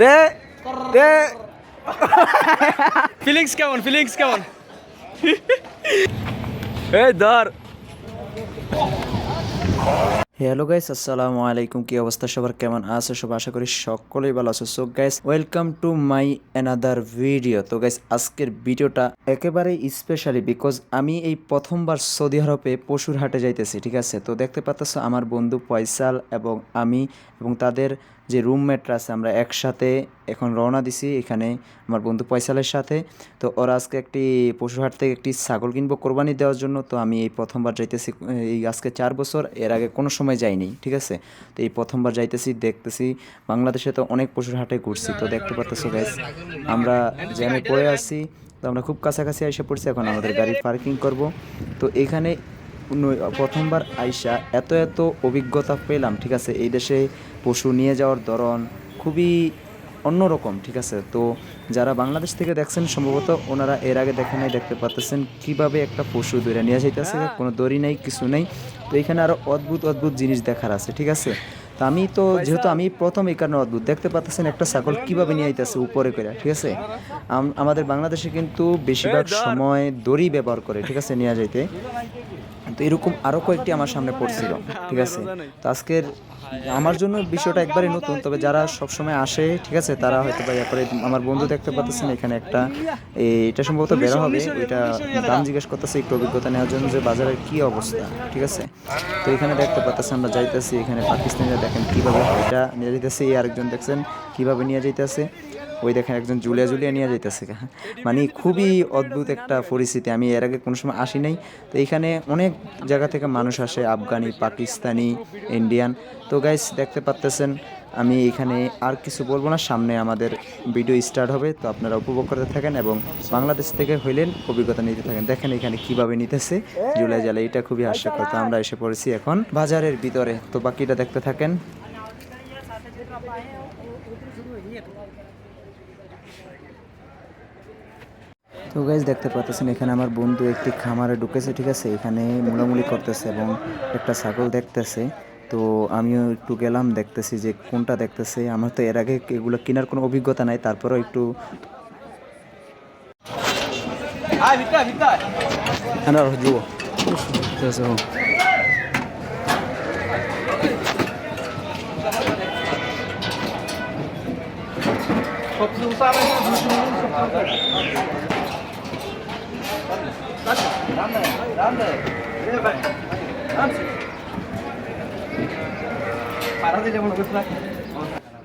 দে দে। Feelings কেমন feelings কেমন? এই ধর। হ্যালো গাইস আসসালামু আলাইকুম। কি অবস্থা? সবার কেমন আছে? সব আশা করি সকলেই ভালো আছো। So guys welcome to my another video তো গাইস আজকের ভিডিওটা একেবারে স্পেশালি বিকজ আমি এই প্রথমবার সৌদি আরবে পশুর হাটে যাইতেছি ঠিক আছে? তো দেখতে পাচ্ছ আমার বন্ধু পয়সাল এবং আমি এবং তাদের যে রুমমেটরা আছে আমরা একসাথে এখন রওনা দিছি, এখানে আমার বন্ধু পয়সালের সাথে। তো ওরা আজকে একটি পশু হাট থেকে একটি ছাগল কিনবো কোরবানি দেওয়ার জন্য। তো আমি এই প্রথমবার যাইতেছি, এই আজকে চার বছর, এর আগে কোনো সময় যাইনি, ঠিক আছে? তো এই প্রথমবার যাইতেছি, দেখতেছি, বাংলাদেশে তো অনেক পশুর হাটে ঘুরছি, তো দেখতে পাচ্তেছো গাইস আমরা জ্যামে পড়ে আসি তো আমরা খুব কাছাকাছি এসে পড়ছি, এখন আমাদের গাড়ি পার্কিং করব। তো এখানে প্রথমবার আইসা এত এত অভিজ্ঞতা পেলাম, ঠিক আছে? এই দেশে পশু নিয়ে যাওয়ার ধরন খুবই অন্যরকম ঠিক আছে? তো যারা বাংলাদেশ থেকে দেখছেন সম্ভবত ওনারা এর আগে দেখে নাই দেখতে পাচ্তেছেন কীভাবে একটা পশু দৌড়ে নিয়ে যাইতেছে। কোনো দড়ি নেই কিছু নেই। তো এখানে আরও অদ্ভুত অদ্ভুত জিনিস দেখার আছে ঠিক আছে? তো আমি তো যেহেতু আমি প্রথম এই কারণে অদ্ভুত দেখতে পাচ্তেছেন একটা ছাগল কীভাবে নিয়ে আইতেছে উপরে করে ঠিক আছে? আমাদের বাংলাদেশে কিন্তু বেশিরভাগ সময় দড়ি ব্যবহার করে ঠিক আছে নিয়ে যাইতে। তো এরকম আরও কয়েকটি আমার সামনে পড়ছিল, ঠিক আছে? তো আজকের আমার জন্য বিষয়টা একবারই নতুন, তবে যারা সবসময় আসে, ঠিক আছে, তারা হয়তো বা করে আমার বন্ধু দেখতে পাচ্ছেন এখানে একটা এটা সম্ভবত বেরো হবে, ওইটা দাম জিজ্ঞেস করতেছে, একটু অভিজ্ঞতা নেওয়ার জন্য যে বাজারের কি অবস্থা, ঠিক আছে? তো এখানে দেখতে পাচ্ছেন আমরা যাইতেছি, এখানে পাকিস্তানিরা দেখেন কীভাবে এটা নিয়ে যাইতেছে, এই আরেকজন দেখছেন কীভাবে নিয়ে যাইতেছে। ওই দেখেন একজন জুলিয়া জুলিয়া নিয়ে যাইতেছে। মানে খুবই অদ্ভুত একটা পরিস্থিতি। আমি এর আগে কোনো সময় আসি নাই। তো এইখানে অনেক জায়গা থেকে মানুষ আসে। আফগানি, পাকিস্তানি, ইন্ডিয়ান। তো গাইস দেখতে পাচ্তেছেন আমি এখানে আর কিছু বলব না। সামনে আমাদের ভিডিও স্টার্ট হবে। তো আপনারা উপভোগ করতে থাকেন এবং বাংলাদেশ থেকে হইলেন অভিজ্ঞতা নিতে থাকেন। দেখেন এখানে কীভাবে নিতেছে। জুলাই জালে এটা খুবই হাস্যকর। তো আমরা এসে পড়েছি এখন বাজারের ভিতরে। তো বাকিটা দেখতে থাকেন। তো গাইজ দেখতে পাচ্ছেন এখানে আমার বন্ধু একটি খামারে ঢুকেছে ঠিক আছে? এখানে মুলামুলি করতেছে এবং একটা ছাগল দেখতেছে। তো আমিও একটু গেলাম দেখতেছি যে কোনটা দেখতেছে। আমার তো এর আগে এগুলো কেনার কোনো অভিজ্ঞতা নাই তারপরেও একটু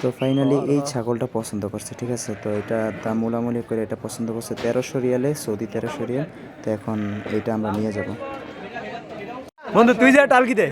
তো ফাইনালি এই ছাগলটা পছন্দ করছে, ঠিক আছে? তো এটা দাম মোলামুলি করে এটা পছন্দ করছে তেরোশো রিয়ালে, সৌদি তেরোশো রিয়াল। তো এখন এইটা আমরা নিয়ে যাব। বন্ধু তুই যা টালকি দে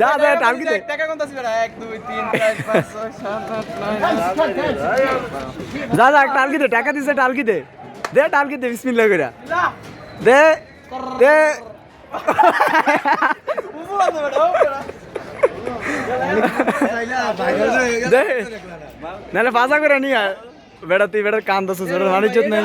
যা যা টালকি দে টাকা কোনটা ছিল 1 2 3 4 5 6 7 8 9 যা যা টালকি দে টাকা দিছে টালকি দে দে টালকি দে বিসমিল্লাহ কইরা। দে দে। নালে বাজা করে নিয়ে। আয় বেটা তুই বেটার কান দছ জোর মানিজ্য নাই।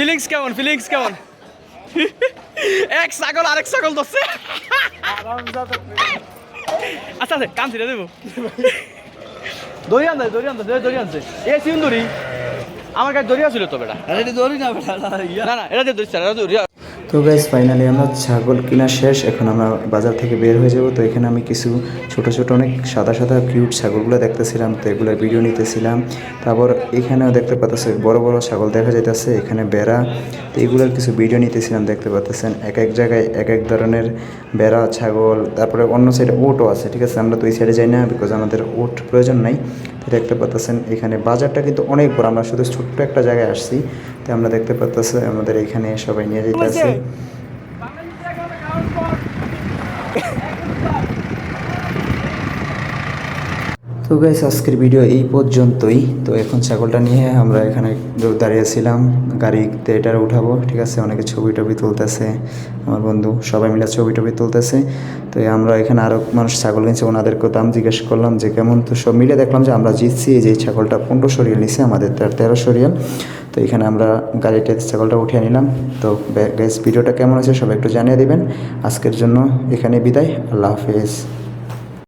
ফিলিংস কেমন? ফিলিংস কেমন? এক ছাগল আরেক ছাগল ধরছে। আচ্ছা আচ্ছা কান ছিড়ে দেবো। দড়ি আনতে দড়ি আনতে দড়ি আনছে এ সিউন দড়ি আমার কাছে দড়ি আছিল তো বেটা। না না এটা দিয়ে দড়ি এটা দড়ি তো গাইজ ফাইনালি আমরা ছাগল কিনা শেষ, এখন আমরা বাজার থেকে বের হয়ে যাব। তো এখানে আমি কিছু ছোট ছোট, অনেক সাদা সাদা কিউট ছাগলগুলো দেখতেছিলাম, তো এগুলোর ভিডিও নিতেছিলাম। তারপর এখানেও দেখতে পাচ্ছেন বড় বড় ছাগল দেখা যাইতেছে, এখানে বেড়া। তো এগুলোর কিছু ভিডিও নিতেছিলাম, দেখতে পাচ্ছেন এক এক জায়গায় এক এক ধরনের বেড়া, ছাগল, তারপরে অন্য সাইডে ওটও আছে, ঠিক আছে? আমরা তো ওই সাইডে যাই না বিকজ আমাদের ওট প্রয়োজন নাই। দেখতে পাচ্ছেন এখানে বাজারটা কিন্তু অনেক বড় আমরা শুধু ছোট্ট একটা জায়গায় আসছি তো আমরা দেখতে পাচ্ছি আমাদের এখানে সবাই নিয়ে যেতেছে তো গাইস আজকের ভিডিও এই পর্যন্তই। তো এখন ছাগলটা নিয়ে আমরা এখানে দাঁড়িয়েছিলাম গাড়িতে এটা উঠাবো, ঠিক আছে? অনেকে ছবি টবি তুলতেছে। আমার বন্ধু সবাই মিলে ছবি টবি তুলতেছে। তো আমরা এখানে আরও মানুষ ছাগল কিনছে ওনাদেরকে দাম জিজ্ঞেস করলাম যে কেমন? তো সব মিলে দেখলাম যে আমরা জিতছি। এই যে ছাগলটা পনেরোশো রিয়াল নিছে, আমাদের তার তেরোশো তো এখানে আমরা গাড়িতে ছাগলটা উঠিয়ে নিলাম। তো গ্যাস ভিডিওটা কেমন আছে সবাই একটু জানিয়ে দেবেন। আজকের জন্য এখানে বিদায়। আল্লাহ হাফেজ।